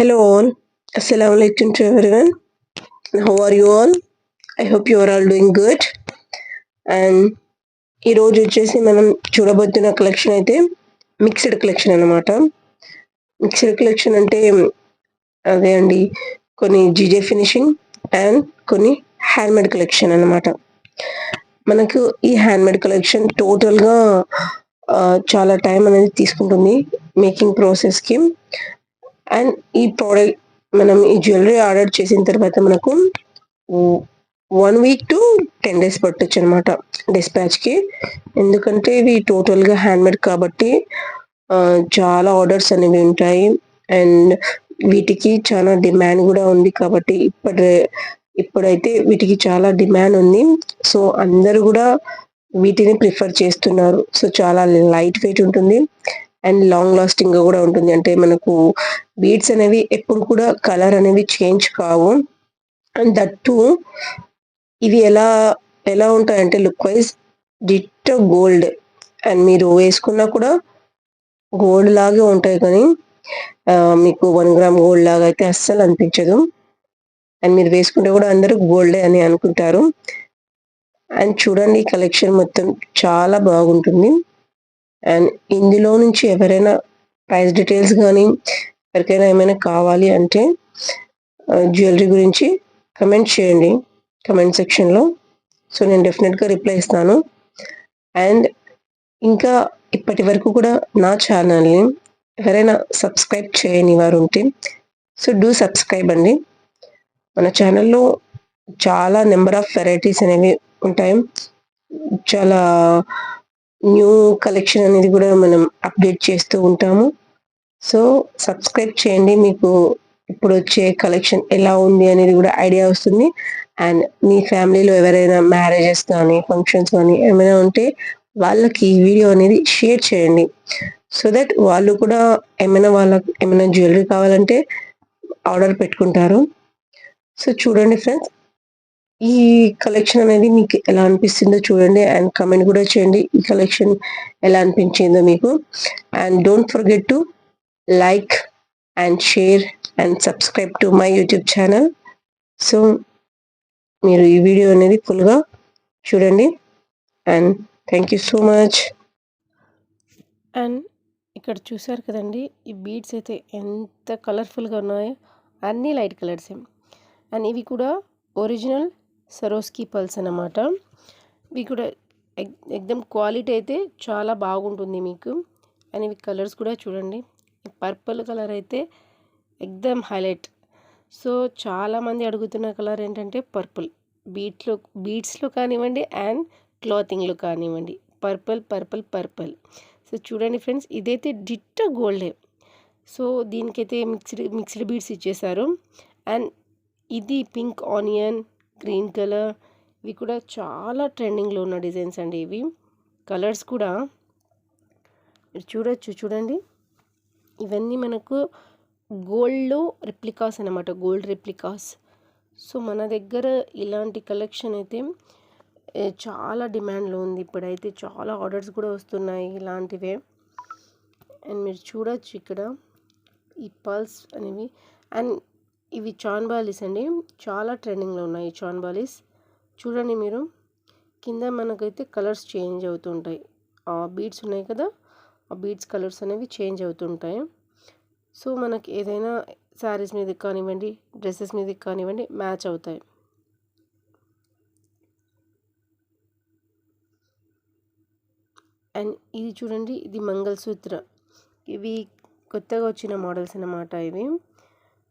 Hello all. Assalamu alaikum to everyone. How are you all? I hope you are all doing good. And ఈరోజు వచ్చేసి మనం చూడబోతున్న collection అయితే mixed collection అన్నమాట mixed collection అంటే అదే అండి కొన్ని జీజే ఫినిషింగ్ అండ్ కొన్ని హ్యాండ్మేడ్ కలెక్షన్ అన్నమాట మనకు ఈ హ్యాండ్మేడ్ కలెక్షన్ టోటల్గా చాలా టైం అనేది తీసుకుంటుంది మేకింగ్ ప్రాసెస్కి అండ్ ఈ ప్రోడక్ట్ మనం ఈ జ్యువెలరీ ఆర్డర్ చేసిన తర్వాత మనకు one week to ten days పట్టొచ్చు అనమాట డిస్పాచ్కి. ఎందుకంటే ఇవి టోటల్గా హ్యాండ్మేడ్ కాబట్టి చాలా ఆర్డర్స్ అనేవి ఉంటాయి. అండ్ వీటికి చాలా డిమాండ్ కూడా ఉంది కాబట్టి ఇప్పటి ఇప్పుడైతే వీటికి చాలా డిమాండ్ ఉంది. సో అందరు కూడా వీటిని ప్రిఫర్ చేస్తున్నారు. సో చాలా లైట్ వెయిట్ ఉంటుంది. అండ్ లాంగ్ లాస్టింగ్గా కూడా ఉంటుంది. అంటే మనకు బీడ్స్ అనేవి ఎప్పుడు కూడా కలర్ అనేవి చేంజ్ కావు. అండ్ దట్టు ఇవి ఎలా ఎలా ఉంటాయంటే look wise ditto gold. And మీరు వేసుకున్నా కూడా గోల్డ్ లాగే ఉంటాయి కానీ మీకు వన్ గ్రామ్ గోల్డ్ లాగా అయితే అస్సలు అనిపించదు. అండ్ మీరు వేసుకుంటే కూడా అందరూ గోల్డే అని అనుకుంటారు. అండ్ చూడండి కలెక్షన్ మొత్తం చాలా బాగుంటుంది. అండ్ ఇందులో నుంచి ఎవరైనా ప్రైస్ డీటెయిల్స్ కానీ ఎవరికైనా ఏమైనా కావాలి అంటే జ్యువెలరీ గురించి కమెంట్ చేయండి కమెంట్ సెక్షన్లో. సో నేను డెఫినెట్గా రిప్లై ఇస్తాను. అండ్ ఇంకా ఇప్పటి వరకు కూడా నా ఛానల్ని ఎవరైనా సబ్స్క్రైబ్ చేయని వారు ఉంటే సో డూ సబ్స్క్రైబ్ అండి. మన ఛానల్లో చాలా నెంబర్ ఆఫ్ వెరైటీస్ అనేవి ఉంటాయి. చాలా న్యూ కలెక్షన్ అనేది కూడా మనం అప్డేట్ చేస్తూ ఉంటాము. సో సబ్స్క్రైబ్ చేయండి. మీకు ఇప్పుడు వచ్చే కలెక్షన్ ఎలా ఉంది అనేది కూడా ఐడియా వస్తుంది. అండ్ మీ ఫ్యామిలీలో ఎవరైనా మ్యారేజెస్ కానీ ఫంక్షన్స్ కానీ ఏమైనా ఉంటే వాళ్ళకి ఈ వీడియో అనేది షేర్ చేయండి. సో దట్ వాళ్ళు కూడా ఏమైనా వాళ్ళకి ఏమైనా జ్యువెలరీ కావాలంటే ఆర్డర్ పెట్టుకుంటారు. సో చూడండి ఫ్రెండ్స్. ఈ కలెక్షన్ అనేది మీకు ఎలా అనిపిస్తుందో చూడండి అండ్ కమెంట్ కూడా చేయండి. ఈ కలెక్షన్ ఎలా అనిపించిందో మీకు. And don't forget to like and share and subscribe to my YouTube channel so మీరు ఈ వీడియో అనేది ఫుల్గా చూడండి. And thank you so much and ఇక్కడ చూసారు కదండి ఈ బీడ్స్ అయితే ఎంత కలర్ఫుల్గా ఉన్నాయో అన్నీ లైట్ కలర్సే అండ్ ఇవి కూడా ఒరిజినల్ సరోస్కి పల్స్ అన్నమాట. ఇవి కూడా ఎక్ ఎక్దమ్ క్వాలిటీ అయితే చాలా బాగుంటుంది మీకు. అండ్ ఇవి కలర్స్ కూడా చూడండి. పర్పుల్ కలర్ అయితే ఎక్దమ్ హైలైట్. సో చాలామంది అడుగుతున్న కలర్ ఏంటంటే పర్పుల్. బీట్లో బీట్స్లో కానివ్వండి అండ్ క్లాతింగ్లో కానివ్వండి. Purple purple purple. సో చూడండి ఫ్రెండ్స్ ఇదైతే డిట్ట గోల్డే. సో దీనికైతే మిక్స్డ్ మిక్స్డ్ బీట్స్ ఇచ్చేసారు అండ్ ఇది పింక్ ఆనియన్ గ్రీన్ కలర్. ఇవి కూడా చాలా ట్రెండింగ్లో ఉన్న డిజైన్స్ అండి ఇవి. కలర్స్ కూడా. మీరు చూడొచ్చు చూడండి. ఇవన్నీ మనకు గోల్డ్లో రెప్లికాస్ అనమాట గోల్డ్ రెప్లికాస్. సో మన దగ్గర ఇలాంటి కలెక్షన్ అయితే చాలా డిమాండ్లో ఉంది. ఇప్పుడైతే చాలా ఆర్డర్స్ కూడా వస్తున్నాయి ఇలాంటివే. అండ్ మీరు చూడొచ్చు ఇక్కడ ఈ పల్స్ అనేవి. అండ్ ఇవి చాన్బాలీస్ అండి. చాలా ట్రెండింగ్లో ఉన్నాయి ఈ చాన్బాలీస్ చూడండి మీరు. కింద మనకైతే కలర్స్ చేంజ్ అవుతుంటాయి ఆ బీడ్స్ ఉన్నాయి కదా. ఆ బీడ్స్ కలర్స్ అనేవి చేంజ్ అవుతుంటాయి సో మనకి ఏదైనా శారీస్ మీద కానివ్వండి డ్రెస్సెస్ మీద కానివ్వండి మ్యాచ్ అవుతాయి. అండ్ ఇది చూడండి ఇది మంగళసూత్ర. ఇవి కొత్తగా వచ్చిన మోడల్స్ అన్నమాట ఇవి.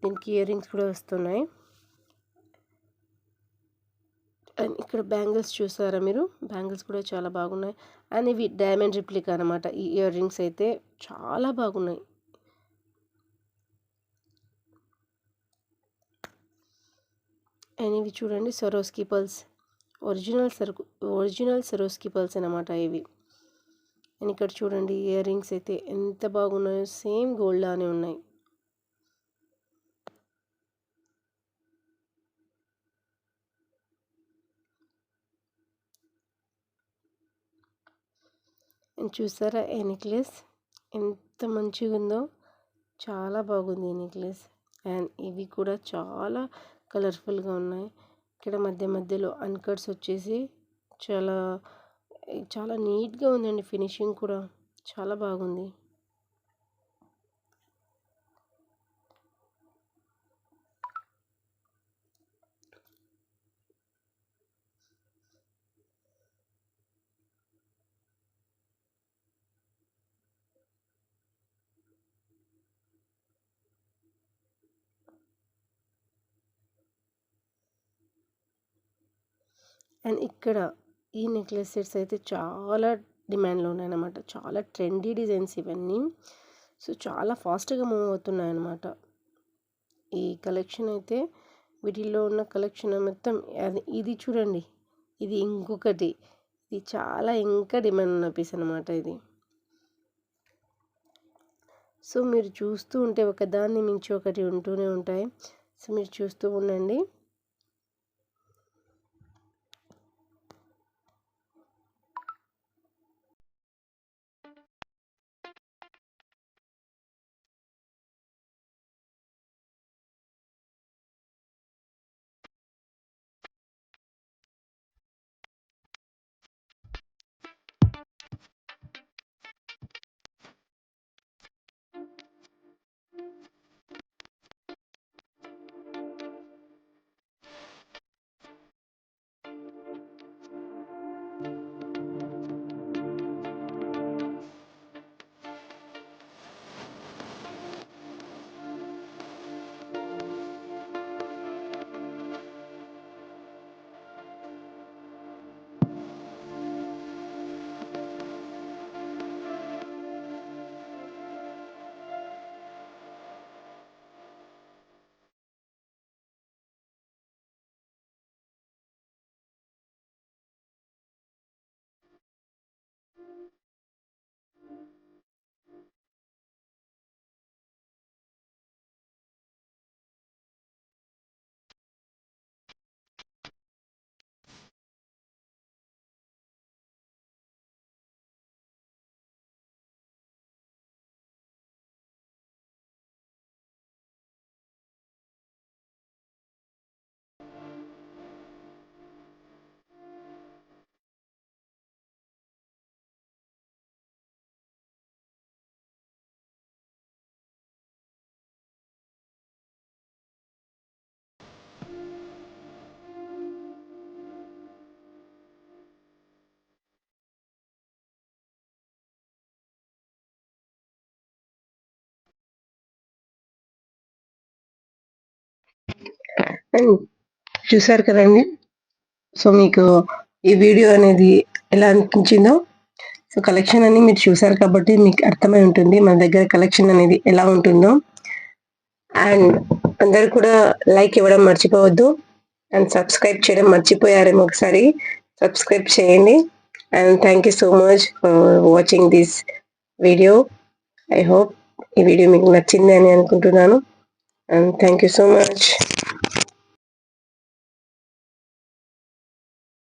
దీనికి ఇయర్ రింగ్స్ కూడా వస్తున్నాయి. అండ్ ఇక్కడ బ్యాంగిల్స్ చూసారా మీరు? బ్యాంగిల్స్ కూడా చాలా బాగున్నాయి. అండ్ ఇవి డైమండ్ రిప్లిక్ అనమాట ఈ ఇయర్ రింగ్స్ అయితే చాలా బాగున్నాయి. అండ్ ఇవి చూడండి సరోస్కి పల్స్. ఒరిజినల్ సరుకు ఒరిజినల్ సరోస్కి పల్స్ అనమాట ఇవి. అండ్ ఇక్కడ చూడండి ఇయర్ రింగ్స్ అయితే ఎంత బాగున్నాయో. సేమ్ గోల్డ్ లానే ఉన్నాయి. చూసారా? ఈ నెక్లెస్. ఎంత మంచిగా ఉందో చాలా బాగుంది ఈ నెక్లెస్. అండ్ ఇవి కూడా చాలా కలర్ఫుల్గా ఉన్నాయి. ఇక్కడ మధ్య మధ్యలో అన్కట్స్ వచ్చేసి చాలా చాలా నీట్గా ఉందండి ఫినిషింగ్ కూడా. చాలా బాగుంది. అండ్ ఇక్కడ ఈ నెక్లెస్ సెట్స్ అయితే చాలా డిమాండ్లో ఉన్నాయన్నమాట చాలా ట్రెండీ డిజైన్స్ ఇవన్నీ. సో చాలా ఫాస్ట్గా మూవ్ అవుతున్నాయి అన్నమాట ఈ కలెక్షన్ అయితే వీటిల్లో ఉన్న కలెక్షన్ మొత్తం అది ఇది చూడండి. ఇది ఇంకొకటి. ఇది చాలా ఇంకా డిమాండ్ ఉన్న పీస్ అనమాట ఇది. సో మీరు చూస్తూ ఉంటే ఒకదాన్ని మించి ఒకటి ఉంటూనే ఉంటాయి. సో మీరు చూస్తూ ఉండండి. చూసారు కదండి? సో మీకు ఈ వీడియో అనేది ఎలా అనిపించిందో? సో కలెక్షన్ అని మీరు చూసారు కాబట్టి మీకు అర్థమై ఉంటుంది. మన దగ్గర కలెక్షన్ అనేది ఎలా ఉంటుందో. అండ్ అందరు కూడా లైక్ ఇవ్వడం మర్చిపోవద్దు. అండ్ సబ్స్క్రైబ్ చేయడం మర్చిపోయారేమో ఒకసారి. సబ్స్క్రైబ్ చేయండి. And thank you so much for watching this video I hope ఈ వీడియో మీకు నచ్చింది అని అనుకుంటున్నాను. And thank you so much